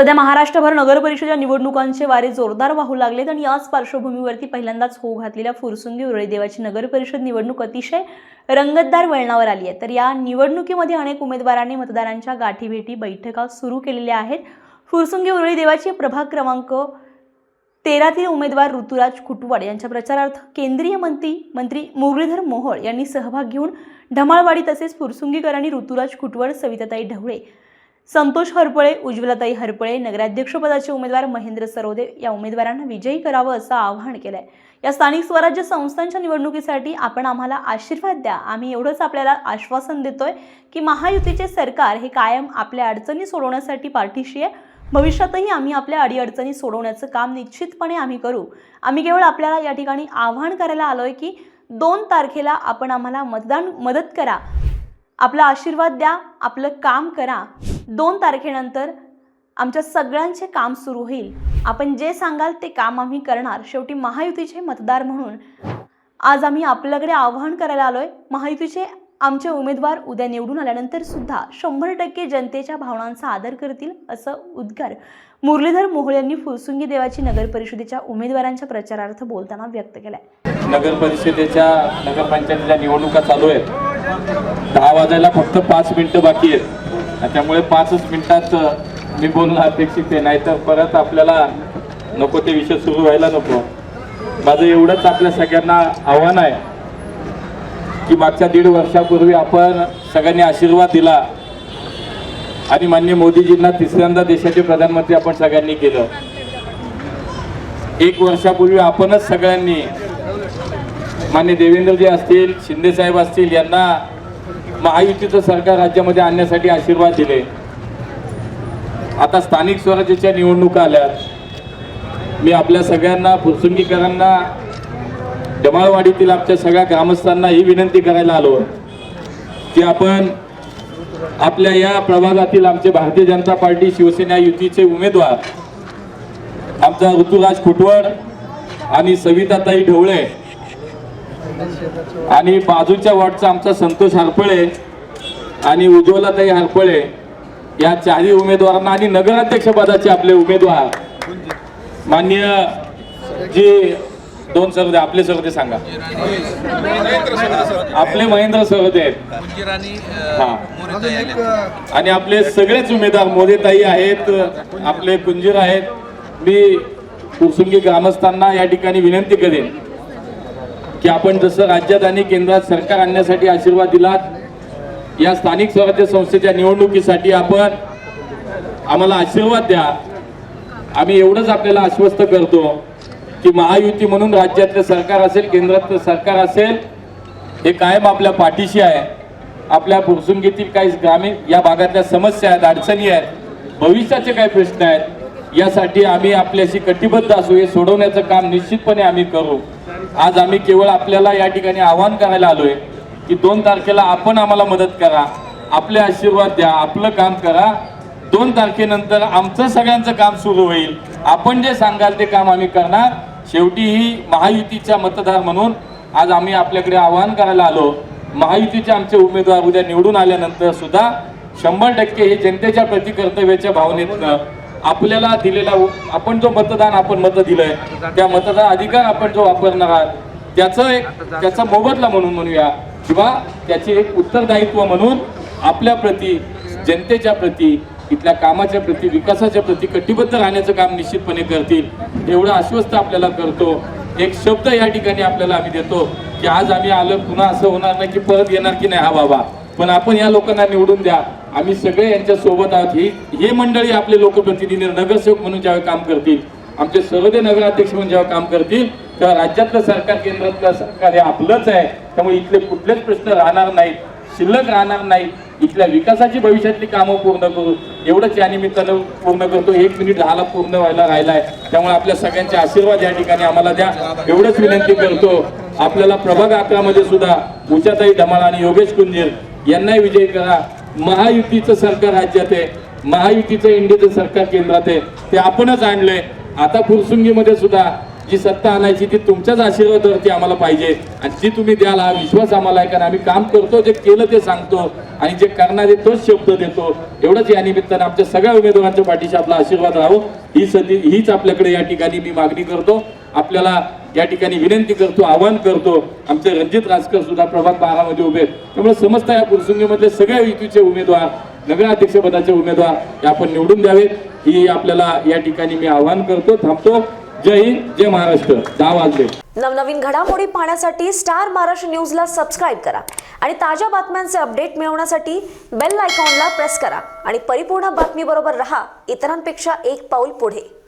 सध्या महाराष्ट्रभर नगरपरिषदेच्या निवडणुकांचे वारे जोरदार वाहू लागलेत आणि याच पार्श्वभूमीवरती पहिल्यांदाच होऊ घातलेल्या फुरसुंगी उरळी देवाची निवडणूक अतिशय रंगतदार वळणावर आली आहे. तर या निवडणुकीमध्ये अनेक उमेदवारांनी मतदारांच्या गाठीभेटी बैठका सुरू केलेल्या आहेत. फुरसुंगी उरळीदेवाची प्रभाग क्रमांक तेरातील उमेदवार ऋतुराज खुटवड यांच्या प्रचारार्थ केंद्रीय मंत्री मंत्री मुरलीधर मोहोळ यांनी सहभाग घेऊन ढमाळवाडी तसेच फुरसुंगीकर आणि ऋतुराज खुटवड सविताताई ढवळे संतोष हरपळे उज्ज्वलताई हरपळे नगराध्यक्षपदाचे उमेदवार महेंद्र सरोदे या उमेदवारांना विजयी करावं असं आवाहन केलंय. या स्थानिक स्वराज्य संस्थांच्या निवडणुकीसाठी आपण आम्हाला आशीर्वाद द्या. आम्ही एवढंच आपल्याला आश्वासन देतोय की महायुतीचे सरकार हे कायम आपल्या अडचणी सोडवण्यासाठी पाठीशी आहे. भविष्यातही आम्ही आपल्या अडीअडचणी सोडवण्याचं काम निश्चितपणे आम्ही करू. आम्ही केवळ आपल्याला या ठिकाणी आवाहन करायला आलोय की दोन तारखेला आपण आम्हाला मतदान मदत करा. आपला आशीर्वाद द्या आपलं काम करा. दोन तारखेनंतर आमच्या सगळ्यांचे काम सुरू होईल. आपण जे सांगाल ते काम आम्ही करणार. शेवटी महायुतीचे मतदार म्हणून आज आम्ही आपल्याकडे आवाहन करायला आलोय. महायुतीचे आमचे उमेदवार उद्या निवडून आल्यानंतर सुद्धा शंभर टक्के जनतेच्या भावनांचा आदर करतील असं उद्गार मुरलीधर मोहोळ यांनी फुरसुंगी देवाची नगर परिषदेच्या उमेदवारांच्या प्रचारार्थ बोलताना व्यक्त केलाय. नगर परिषदेच्या नगरपंचायतीच्या निवडणुका चालू आहेत. दहा वाजायला फक्त पाच मिनिटं बाकी आहेत. त्यामुळे पाचच मिनिटात मी बोलणं अपेक्षित आहे. नाहीतर परत आपल्याला नको ते विषय सुरू व्हायला नको. माझं एवढंच आपल्या सगळ्यांना आव्हान आहे की मागच्या दीड वर्षापूर्वी आपण सगळ्यांनी आशीर्वाद दिला आणि मान्य मोदीजींना तिसऱ्यांदा देशाचे प्रधानमंत्री आपण सगळ्यांनी केलं. एक वर्षापूर्वी आपणच सगळ्यांनी मान्य देवेंद्रजी असतील शिंदे साहेब असतील यांना महायुतीचं सरकार राज्यामध्ये आणण्यासाठी आशीर्वाद दिले. आता स्थानिक स्वराज्याच्या निवडणुका आल्यात. मी आपल्या सगळ्यांना फुरसुंगीकरांना डमाळवाडीतील आमच्या सगळ्या ग्रामस्थांना ही विनंती करायला आलो. की आपण आपल्या या प्रभागातील आमचे भारतीय जनता पार्टी शिवसेना युतीचे उमेदवार आमचा ऋतुराज खुटवड आणि सविताताई ढवळे आणि बाजूच्या वॉर्डचा आमचा संतोष हरपळे आणि उज्ज्वलाताई हरपळे या चारही उमेदवारांना आणि नगराध्यक्षपदाचे आपले उमेदवार. मान्य जे दोन सरदे आपले सरदे सांगा. आपले महेंद्र सरदे. आहेत आणि आपले सगळेच उमेदवार मोदेताई आहेत आपले कुंजीर आहेत. मी कुसुंगी ग्रामस्थांना या ठिकाणी विनंती करेन. की आपण जसं राज्यात आणि केंद्रात सरकार आणण्यासाठी आशीर्वाद दिलात या स्थानिक स्वराज्य संस्थेच्या निवडणुकीसाठी आपण आम्हाला आशीर्वाद द्या. आम्ही एवढंच आपल्याला आश्वस्त करतो की महायुती म्हणून राज्यातलं सरकार असेल केंद्रातलं सरकार असेल हे कायम आपल्या पाठीशी आहे. आपल्या पुरसुंगीतील काही ग्रामीण या भागातल्या समस्या आहेत अडचणी आहेत भविष्याचे काही प्रश्न आहेत यासाठी आम्ही आपल्याशी कटिबद्ध असू हे सोडवण्याचं काम निश्चितपणे आम्ही करू. आज आम्ही केवळ आपल्याला या ठिकाणी आवाहन करायला आलोय की दोन तारखेला आपण आम्हाला मदत करा आपले आशीर्वाद द्या आपलं काम करा. दोन तारखेनंतर आमचं सगळ्यांचं काम सुरू होईल. आपण जे सांगाल ते काम आम्ही करणार. शेवटी ही महायुतीचा मतदार म्हणून आज आम्ही आपल्याकडे आवाहन करायला आलो. महायुतीचे आमचे उमेदवार उद्या निवडून आल्यानंतर सुद्धा शंभर टक्के हे जनतेच्या प्रति कर्तव्याच्या भावनेतनं आपल्याला दिलेला आपण जो मतदान आपण मत दिलंय त्या मतदान अधिकार आपण जो वापरणार आहात त्याचं एक त्याचा मोबदला म्हणून म्हणूया किंवा त्याचे एक उत्तरदायित्व म्हणून आपल्या प्रती जनतेच्या प्रती इथल्या कामाच्या प्रती विकासाच्या प्रती कटिबद्ध राहण्याचं काम निश्चितपणे करतील. एवढं आश्वस्त आपल्याला करतो. एक शब्द या ठिकाणी आपल्याला आम्ही देतो की आज आम्ही आलं पुन्हा असं होणार नाही की परत येणार की नाही. हा बाबा. पण आपण या लोकांना निवडून द्या. आम्ही सगळे यांच्या सोबत आहोत. ही हे मंडळी आपले लोकप्रतिनिधी नगरसेवक म्हणून ज्यावेळी काम करतील आमचे सर्वदे नगराध्यक्ष म्हणून जेव्हा काम करतील तेव्हा राज्यातलं सरकार केंद्रातलं सरकार हे आपलंच आहे. त्यामुळे इथले कुठलेच प्रश्न राहणार नाहीत. शिल्लक राहणार नाही इथल्या विकासाची भविष्यातली कामं पूर्ण करू. एवढंच या निमित्तानं पूर्ण करतो. एक मिनिट झाला पूर्ण व्हायला राहिलाय. त्यामुळे आपल्या सगळ्यांचे आशीर्वाद या ठिकाणी आम्हाला द्या. एवढंच विनंती करतो. आपल्याला प्रभाग अकरा मध्ये सुद्धा उषाताई धमाळ आणि योगेश कुंजीर यांनाही विजयी करा. महायुतीचं सरकार राज्यात आहे. महायुतीचं इंडियाचं सरकार केंद्रात आहे. ते आपणच आणलंय. आता फुरसुंगीमध्ये सुद्धा जी सत्ता आणायची ती तुमच्याच आशीर्वादावरती आम्हाला पाहिजे. आणि ती तुम्ही द्याल हा विश्वास आम्हाला आहे. कारण आम्ही काम करतो जे केलं ते सांगतो. आणि जे करणारे तोच शब्द देतो. एवढंच या निमित्तानं आमच्या सगळ्या उमेदवारांच्या पाठीशी आपला आशीर्वाद राहो. ही सदी हीच आपल्याकडे या ठिकाणी मी मागणी करतो. आपल्याला या ठिकाणी विनंती करतो आवाहन करतो. आमचे रणजित राजकर सुद्धा प्रभाग बारामध्ये उभे आहेत. त्यामुळे समजता या पुरसुंगीमधले सगळे युतीचे उमेदवार नगराध्यक्षपदाचे उमेदवार हे आपण निवडून द्यावेत. ही आपल्याला या ठिकाणी मी आवाहन करतो थांबतो. जय हिंद जय महाराष्ट्र. दहा वाजले. नवनवीन घडामोडी पाहण्यासाठी स्टार महाराष्ट्र न्यूजला सबस्क्राईब करा आणि ताज्या बातम्यांचे अपडेट मिळवण्यासाठी बेल आयकॉनला प्रेस करा. आणि परिपूर्ण बातमीबरोबर रहा. इतरांपेक्षा एक पाऊल पुढे.